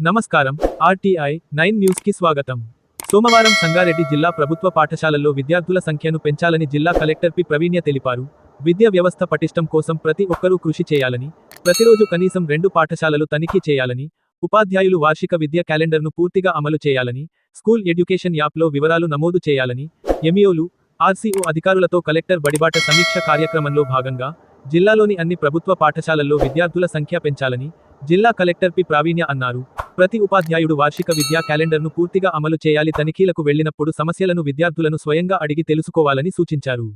నమస్కారం. RTI nine న్యూస్కి స్వాగతం. సోమవారం సంగారెడ్డి జిల్లా ప్రభుత్వ పాఠశాలల్లో విద్యార్థుల సంఖ్యను పెంచాలని జిల్లా కలెక్టర్ పి. ప్రవీణ్య తెలిపారు. విద్యా వ్యవస్థ పటిష్టం కోసం ప్రతి ఒక్కరూ కృషి చేయాలని ప్రతిరోజు కనీసం రెండు పాఠశాలలు తనిఖీ చేయాలని ఉపాధ్యాయులు వార్షిక విద్యా క్యాలెండర్ను పూర్తిగా అమలు చేయాలని స్కూల్ ఎడ్యుకేషన్ యాప్లో వివరాలు నమోదు చేయాలని ఎంఈఓలు ఆర్సీఓ అధికారులతో కలెక్టర్ బడిబాట సమీక్ష కార్యక్రమంలో భాగంగా జిల్లాలోని అన్ని ప్రభుత్వ పాఠశాలల్లో విద్యార్థుల సంఖ్య పెంచాలని జిల్లా కలెక్టర్ పి. ప్రావీణ్య అన్నారు. ప్రతి ఉపాధ్యాయుడు వార్షిక విద్యా క్యాలెండర్ను పూర్తిగా అమలు చేయాలి తనిఖీలకు వెళ్ళినప్పుడు సమస్యలను విద్యార్థులను స్వయంగా అడిగి తెలుసుకోవాలని సూచించారు.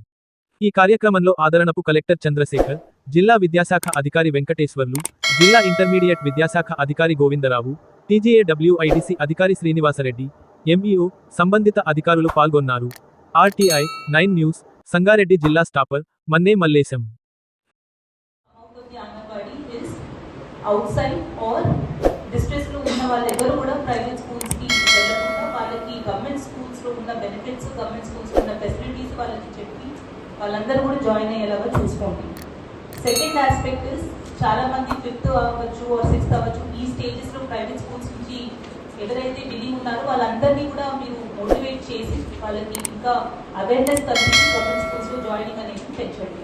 ఈ కార్యక్రమంలో ఆదరణపు కలెక్టర్ చంద్రశేఖర్ జిల్లా విద్యాశాఖ అధికారి వెంకటేశ్వర్లు జిల్లా ఇంటర్మీడియట్ విద్యాశాఖ అధికారి గోవిందరావు టీజీఏడబ్ల్యూఐడిసి అధికారి శ్రీనివాసరెడ్డి ఎంఈఓ సంబంధిత అధికారులు పాల్గొన్నారు. ఆర్టీఐ నైన్ న్యూస్ సంగారెడ్డి జిల్లా స్టాపర్ Manne Mallesham. Outside or డిస్ట్రెస్లో లో ఉన్న వాళ్ళు ఎవరు కూడా ప్రైవేట్ స్కూల్స్కి వెళ్ళకుండా వాళ్ళకి గవర్నమెంట్ స్కూల్స్లో ఉన్న బెనిఫిట్స్ గవర్నమెంట్ స్కూల్స్ ఉన్న ఫెసిలిటీస్ వాళ్ళకి చెప్పి వాళ్ళందరూ కూడా జాయిన్ అయ్యేలాగా చూసుకోండి. సెకండ్ ఆస్పెక్ట్ ఇస్ చాలా మంది ఫిఫ్త్ అవ్వచ్చు ఆర్ సిక్స్త్ అవ్వచ్చు ఈ స్టేజెస్లో ప్రైవేట్ స్కూల్స్ నుంచి ఎవరైతే విని ఉన్నారో వాళ్ళందరినీ కూడా మీరు మోటివేట్ చేసి వాళ్ళకి ఇంకా అవేర్నెస్ కలిసి గవర్నమెంట్ స్కూల్స్లో జాయినింగ్ అనేది పెంచండి.